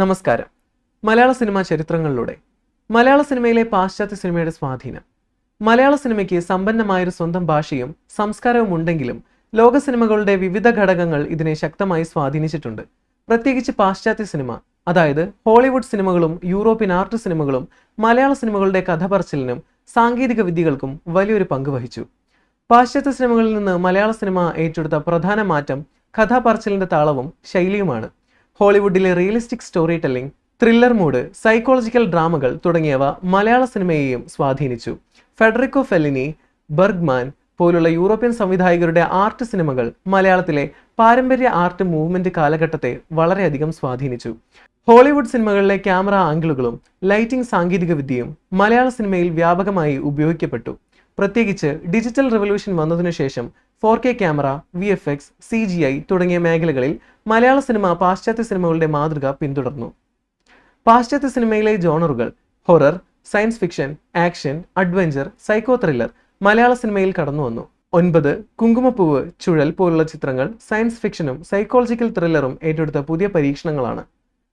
നമസ്കാരം. മലയാള സിനിമാ ചരിത്രങ്ങളിലൂടെ. മലയാള സിനിമയിലെ പാശ്ചാത്യ സിനിമയുടെ സ്വാധീനം. മലയാള സിനിമയ്ക്ക് സമ്പന്നമായൊരു സ്വന്തം ഭാഷയും സംസ്കാരവും ഉണ്ടെങ്കിലും ലോക സിനിമകളുടെ വിവിധ ഘടകങ്ങൾ ഇതിനെ ശക്തമായി സ്വാധീനിച്ചിട്ടുണ്ട്. പ്രത്യേകിച്ച് പാശ്ചാത്യ സിനിമ അതായത് ഹോളിവുഡ് സിനിമകളും യൂറോപ്യൻ ആർട്ട് സിനിമകളും മലയാള സിനിമകളുടെ കഥ പറച്ചിലിനും സാങ്കേതിക വിദ്യകൾക്കും വലിയൊരു പങ്ക് വഹിച്ചു. പാശ്ചാത്യ സിനിമകളിൽ നിന്ന് മലയാള സിനിമ ഏറ്റെടുത്ത പ്രധാന മാറ്റം കഥാപറച്ചിലിന്റെ താളവും ശൈലിയുമാണ്. ഹോളിവുഡിലെ realistic storytelling thriller mood psychological ഡ്രാമകൾ തുടങ്ങിയവ മലയാള സിനിമയെയും സ്വാധീനിച്ചു. ഫെഡറിക്കോ ഫെല്ലിനി ബർഗ്മാൻ പോലുള്ള യൂറോപ്യൻ സംവിധായകരുടെ ആർട്ട് സിനിമകൾ മലയാളത്തിലെ പാരമ്പര്യ ആർട്ട് മൂവ്മെന്റ് കാലഘട്ടത്തെ വളരെയധികം സ്വാധീനിച്ചു. ഹോളിവുഡ് സിനിമകളിലെ ക്യാമറ ആംഗിളുകളും ലൈറ്റിംഗ് സാങ്കേതികവിദ്യയും മലയാള സിനിമയിൽ വ്യാപകമായി ഉപയോഗിക്കപ്പെട്ടു. പ്രത്യേകിച്ച് ഡിജിറ്റൽ റെവല്യൂഷൻ വന്നതിനു ശേഷം four K camera V F X C G I തുടങ്ങിയ മേഖലകളിൽ മലയാള സിനിമ പാശ്ചാത്യ സിനിമകളുടെ മാതൃക പിന്തുടർന്നു. പാശ്ചാത്യ സിനിമയിലെ ജോണറുകൾ horror science fiction action adventure psycho thriller മലയാള സിനിമയിൽ കടന്നു വന്നു. ഒൻപത് കുങ്കുമപ്പൂവ് ചുഴൽ പോലുള്ള ചിത്രങ്ങൾ സയൻസ് ഫിക്ഷനും സൈക്കോളജിക്കൽ ത്രില്ലറും ഏറ്റെടുത്ത പുതിയ പരീക്ഷണങ്ങളാണ്.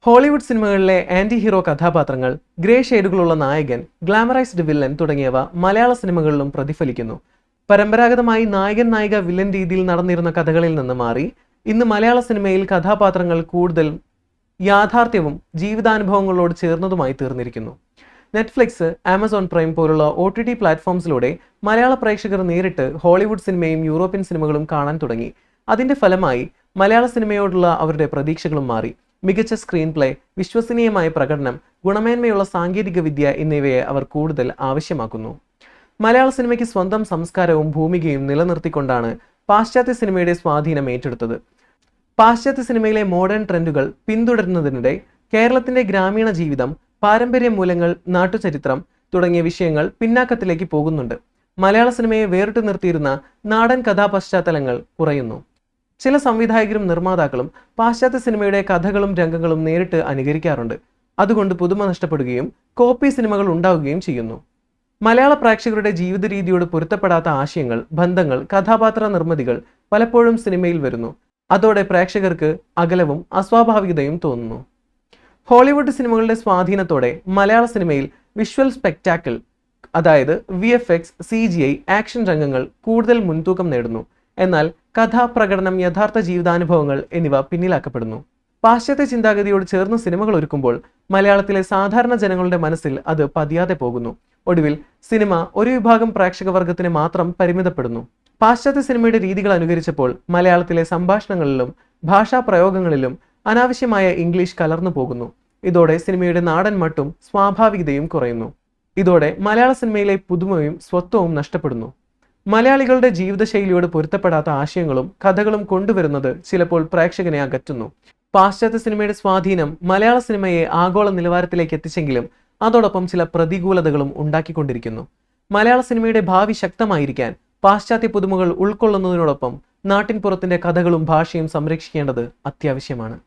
ഹോളിവുഡ് സിനിമകളിലെ ആന്റി ഹീറോ കഥാപാത്രങ്ങൾ ഗ്രേ ഷെയ്ഡുകളുള്ള നായകൻ ഗ്ലാമറൈസ്ഡ് വില്ലൻ തുടങ്ങിയവ മലയാള സിനിമകളിലും പ്രതിഫലിക്കുന്നു. പരമ്പരാഗതമായി നായകൻ നായിക വില്ലൻ രീതിയിൽ നടന്നിരുന്ന കഥകളിൽ നിന്ന് മാറി ഇന്ന് മലയാള സിനിമയിൽ കഥാപാത്രങ്ങൾ കൂടുതൽ യാഥാർത്ഥ്യവും ജീവിതാനുഭവങ്ങളോട് ചേർന്നതുമായി തീർന്നിരിക്കുന്നു. നെറ്റ്ഫ്ലിക്സ് ആമസോൺ പ്രൈം പോലുള്ള ഒ ടി ടി പ്ലാറ്റ്ഫോംസിലൂടെ മലയാള പ്രേക്ഷകർ നേരിട്ട് ഹോളിവുഡ് സിനിമയും യൂറോപ്യൻ സിനിമകളും കാണാൻ തുടങ്ങി. അതിന്റെ ഫലമായി മലയാള സിനിമയോടുള്ള അവരുടെ പ്രതീക്ഷകളും മാറി. മികച്ച സ്ക്രീൻ പ്ലേ വിശ്വസനീയമായ പ്രകടനം ഗുണമേന്മയുള്ള സാങ്കേതിക വിദ്യ എന്നിവയെ അവർ കൂടുതൽ ആവശ്യമാക്കുന്നു. മലയാള സിനിമയ്ക്ക് സ്വന്തം സംസ്കാരവും ഭൂമികയും നിലനിർത്തിക്കൊണ്ടാണ് പാശ്ചാത്യ സിനിമയുടെ സ്വാധീനം ഏറ്റെടുത്തത്. പാശ്ചാത്യ സിനിമയിലെ മോഡേൺ ട്രെൻഡുകൾ പിന്തുടരുന്നതിനിടെ കേരളത്തിന്റെ ഗ്രാമീണ ജീവിതം പാരമ്പര്യ മൂലങ്ങൾ നാട്ടുചരിത്രം തുടങ്ങിയ വിഷയങ്ങൾ പിന്നാക്കത്തിലേക്ക് പോകുന്നുണ്ട്. മലയാള സിനിമയെ വേറിട്ട് നിർത്തിയിരുന്ന നാടൻ കഥാപശ്ചാത്തലങ്ങൾ കുറയുന്നു. ചില സംവിധായകരും നിർമ്മാതാക്കളും പാശ്ചാത്യ സിനിമയുടെ കഥകളും രംഗങ്ങളും നേരിട്ട് അനുകരിക്കാറുണ്ട്. അതുകൊണ്ട് പുതുമ നഷ്ടപ്പെടുകയും കോപ്പി സിനിമകൾ ഉണ്ടാവുകയും ചെയ്യുന്നു. മലയാള പ്രേക്ഷകരുടെ ജീവിത രീതിയോട് പൊരുത്തപ്പെടാത്ത ആശയങ്ങൾ ബന്ധങ്ങൾ കഥാപാത്ര നിർമ്മിതികൾ പലപ്പോഴും സിനിമയിൽ വരുന്നു. അതോടെ പ്രേക്ഷകർക്ക് അകലവും അസ്വാഭാവികതയും തോന്നുന്നു. ഹോളിവുഡ് സിനിമകളുടെ സ്വാധീനത്തോടെ മലയാള സിനിമയിൽ വിഷ്വൽ സ്പെക്ടാക്കിൾ അതായത് V F X C G I action രംഗങ്ങൾ കൂടുതൽ മുൻതൂക്കം നേടുന്നു. എന്നാൽ കഥാ പ്രകടനം യഥാർത്ഥ ജീവിതാനുഭവങ്ങൾ എന്നിവ പിന്നിലാക്കപ്പെടുന്നു. പാശ്ചാത്യ ചിന്താഗതിയോട് ചേർന്ന് സിനിമകൾ ഒരുക്കുമ്പോൾ മലയാളത്തിലെ സാധാരണ ജനങ്ങളുടെ മനസ്സിൽ അത് പതിയാതെ പോകുന്നു. ഒടുവിൽ സിനിമ ഒരു വിഭാഗം പ്രേക്ഷകവർഗത്തിന് മാത്രം പരിമിതപ്പെടുന്നു. പാശ്ചാത്യ സിനിമയുടെ രീതികൾ അനുകരിച്ചപ്പോൾ മലയാളത്തിലെ സംഭാഷണങ്ങളിലും ഭാഷാ പ്രയോഗങ്ങളിലും അനാവശ്യമായ ഇംഗ്ലീഷ് കലർന്നു പോകുന്നു. ഇതോടെ സിനിമയുടെ നാടൻ മട്ടും സ്വാഭാവികതയും കുറയുന്നു. ഇതോടെ മലയാള സിനിമയിലെ പുതുമയും സ്വത്വവും നഷ്ടപ്പെടുന്നു. മലയാളികളുടെ ജീവിതശൈലിയോട് പൊരുത്തപ്പെടാത്ത ആശയങ്ങളും കഥകളും കൊണ്ടുവരുന്നത് ചിലപ്പോൾ പ്രേക്ഷകനെ അകറ്റുന്നു. പാശ്ചാത്യ സിനിമയുടെ സ്വാധീനം മലയാള സിനിമയെ ആഗോള നിലവാരത്തിലേക്ക് എത്തിച്ചെങ്കിലും അതോടൊപ്പം ചില പ്രതികൂലതകളും ഉണ്ടാക്കിക്കൊണ്ടിരിക്കുന്നു. മലയാള സിനിമയുടെ ഭാവി ശക്തമായിരിക്കാൻ പാശ്ചാത്യ പുതുമകൾ ഉൾക്കൊള്ളുന്നതിനോടൊപ്പം നാട്ടിൻ പുറത്തിന്റെ കഥകളും ഭാഷയും സംരക്ഷിക്കേണ്ടത് അത്യാവശ്യമാണ്.